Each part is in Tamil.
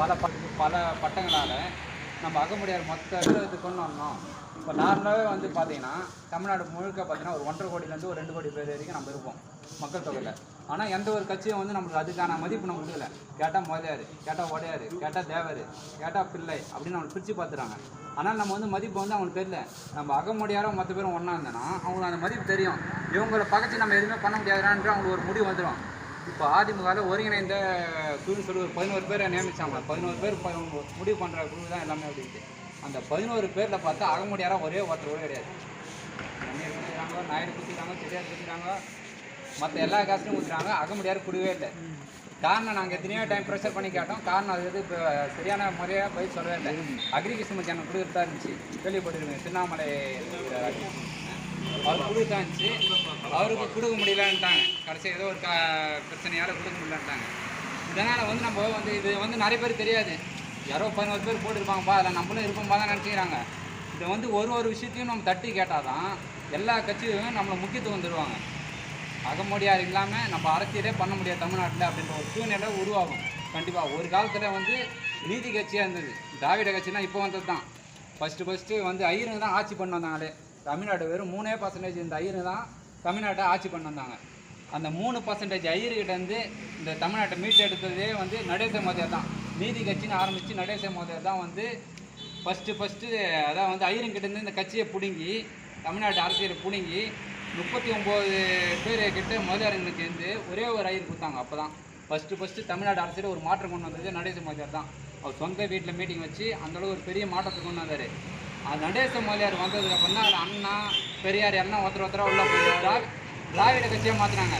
பல பல பட்டங்களால் நம்ம அகமுடியார் மொத்த இது கொண்டு வரணும் இப்போ நார்மலாகவே வந்து பார்த்தீங்கன்னா தமிழ்நாடு முழுக்க பார்த்தீங்கன்னா ஒரு ஒன்றரை கோடியிலேருந்து ஒரு ரெண்டு கோடி பேர் வரைக்கும் நம்ம இருப்போம் மக்கள் தொகையில். ஆனால் எந்த ஒரு கட்சியும் வந்து நம்மளுக்கு அதுக்கான மதிப்பு நம்ம கொடுக்கல. கேட்டால் முதலியார் கேட்டால் உடையார் கேட்டால் தேவர் கேட்டால் பிள்ளை அப்படின்னு அவங்க பிரித்து பார்த்துறாங்க. ஆனால் நம்ம வந்து மதிப்பு வந்து அவங்களுக்கு தெரியல. நம்ம அகமுடியாரோ மற்ற பேரும் ஒன்றா இருந்தோன்னா அவங்களுக்கு அந்த மதிப்பு தெரியும். இவங்களை பகச்சு நம்ம எதுவுமே பண்ண முடியாதுன்ற அவங்களுக்கு ஒரு முடிவு வந்துடும் இப்போ அதிமுகவில் ஒருங்கிணைந்த குழுன்னு சொல்லி ஒரு பதினோரு பேரை நியமிச்சாங்களா பதினோரு பேர் முடிவு பண்ணுற குழு தான் எல்லாமே அப்படின்ட்டு. அந்த பதினோரு பேரில் பார்த்தா அகமுடியாராக ஒரே ஒருத்தர் கூட கிடையாது. எண்ணெய் குத்திக்கிறாங்க நாயுடு குத்திக்கிறாங்க பெரியார் குத்திக்கிறாங்க மற்ற எல்லா காசுலையும் ஊற்றுறாங்க அகமுடியார் குடுவே இல்லை. காரணம் நாங்கள் எத்தனையோ டைம் ப்ரெஷர் பண்ணி கேட்டோம். காரணம் அது வந்து இப்போ சரியான முறையாக போய் சொல்லவே இல்லை. அக்ரிகல்ச்சர் சேனல் கொடுத்துட்டு தான் இருந்துச்சு. கேள்விப்பட்டிருக்கேன் திருவண்ணாமலை அவர் கொடுத்தா இருந்துச்சு அவருக்கு கொடுக்க முடியலன்ட்டாங்க. கடைசி ஏதோ ஒரு க பிரச்சனையால் கொடுக்க முடியலன்ட்டாங்க. இதனால் வந்து நம்ம வந்து இது வந்து நிறைய பேர் தெரியாது. யாரோ பதினோரு பேர் போட்டிருப்பாங்கப்பா அதில் நம்மளும் இருப்போம்பா தான் நினச்சிக்கிறாங்க. இதை வந்து ஒரு ஒரு விஷயத்தையும் நம்ம தட்டி கேட்டால் தான் எல்லா கட்சியும் நம்மளை முக்கியத்துவம் தருவாங்க. அகமுடியார் இல்லாமல் நம்ம அரசியலே பண்ண முடியாது தமிழ்நாட்டில் அப்படின்ற ஒரு சூழ்நிலை உருவாகும். கண்டிப்பாக ஒரு காலத்தில் வந்து நீதி கட்சியாக இருந்தது. திராவிட கட்சினா இப்போ வந்தது தான் ஃபஸ்ட்டு ஃபஸ்ட்டு வந்து ஐயருங்க தான் ஆட்சி பண்ண வந்தாங்களே. தமிழ்நாடு வெறும் மூணே பர்சன்டேஜ் இந்த ஐயர் தான் தமிழ்நாட்டை ஆட்சி பண்ண வந்தாங்க. அந்த மூணு பர்சன்டேஜ் ஐயர்கிட்டேருந்து இந்த தமிழ்நாட்டை மீட்டெடுத்ததே வந்து நடேச மோதியார் தான். நீதி கட்சின்னு ஆரம்பித்து நடேச மோதியார் தான் வந்து ஃபஸ்ட்டு ஃபஸ்ட்டு அதான் வந்து ஐயருங்கிட்டேருந்து இந்த கட்சியை பிடுங்கி தமிழ்நாட்டு அரசியலை பிடுங்கி முப்பத்தி ஒம்பது பேர் கிட்ட முதலியாரங்களுக்கு இருந்து ஒரே ஒரு ஐயர் கொடுத்தாங்க அப்போ தான் ஃபஸ்ட்டு ஃபஸ்ட்டு தமிழ்நாடு அரசியல் ஒரு மாற்றம் கொண்டு வந்தது நடேச மோதியார் தான். அவர் சொந்த வீட்டில் மீட்டிங் வச்சு அந்தளவு ஒரு பெரிய மாற்றத்தை கொண்டு வந்தார். அது நடேச மொழியார் வந்ததுக்கு அப்புறம் தான் அண்ணா பெரியார் அண்ணா ஒருத்தர் ஒருத்தராக உள்ள போய் திராவிட கட்சியை மாற்றினாங்க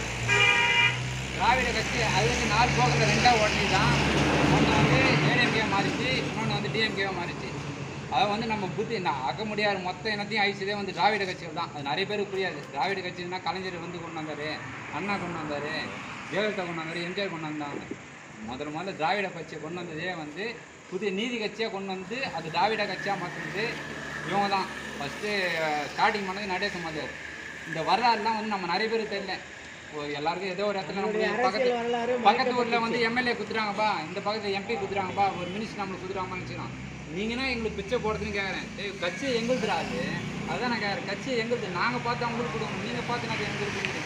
திராவிட கட்சி அது வந்து நாலு போக்கில் ரெண்டாக உடனே தான் ஒன்று வந்து ஏடிஎம்கே மாறிச்சு இன்னொன்று வந்து டிஎம்கேவை மாறிச்சு. அதை வந்து நம்ம புத்தி நான் அகமுடியார் மொத்த இனத்தையும் அழிச்சதே வந்து திராவிட கட்சிகள் தான். அது நிறைய பேருக்கு புரியாது. திராவிட கட்சின்னா கலைஞர் வந்து கொண்டு வந்தார் அண்ணா கொண்டு வந்தார் ஜெயலலிதா கொண்டு வந்தார் எம்ஜிஆர் கொண்டு வந்தாங்க. முதல்ல முதல்ல திராவிட கட்சியை கொண்டு வந்ததே வந்து புதிய நீதி கட்சியாக கொண்டு வந்து அது திராவிட கட்சியாக மாற்றினது இவங்க தான் ஃபஸ்ட்டு ஸ்டார்டிங் பண்ணது நடேச மாதிரியார் இந்த வரலாறுலாம் வந்து நம்ம நிறைய பேருக்கு தெரியல. எல்லாருக்கும் ஏதோ ஒரு இடத்துல நம்ம பக்கத்து பக்கத்து ஊரில் வந்து எம்எல்ஏ குத்துறாங்கப்பா இந்த பக்கத்தில் எம்பி குத்துறாங்கப்பா ஒரு மினிஸ்டர் நம்மளுக்கு குத்துறாங்கன்னு நினச்சிக்கலாம் நீங்கன்னா எங்களுக்கு பிச்சை போடுறதுன்னு கேட்குறேன் ஏய் கட்சி எங்களுதுடா அது. அதான் நான் கேட்குறேன் கட்சி எங்களுது. நாங்கள் பார்த்து அவங்களுக்கு கொடுக்கணும். நீங்கள் பார்த்து நான் எங்களுக்கு கொடுக்குறீங்க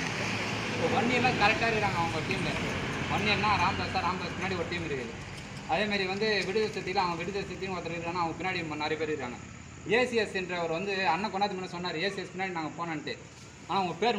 இப்போ ஒன் இயர்லாம் கரெக்டாக இருக்கிறாங்க அவங்க டீமில் ஒன் இயர்னா ராம்தாஸ் ராம்தாஸ் பின்னாடி ஒரு டீம் இருக்குது. அதேமாரி வந்து விடுதலை சக்தியில் அவங்க விடுதலை சக்தியும் ஒருத்தர் இருக்காங்க அவங்க பின்னாடி நிறைய பேர் இருக்காங்க ஏசிஎஸ் என்றவர் வந்து அண்ணன் கொண்டாந்து முன்னாடி சொன்னார். ஏசிஎஸ் பின்னாடி நாங்கள் போனான்ட்டு. ஆனால் அவங்க பேர்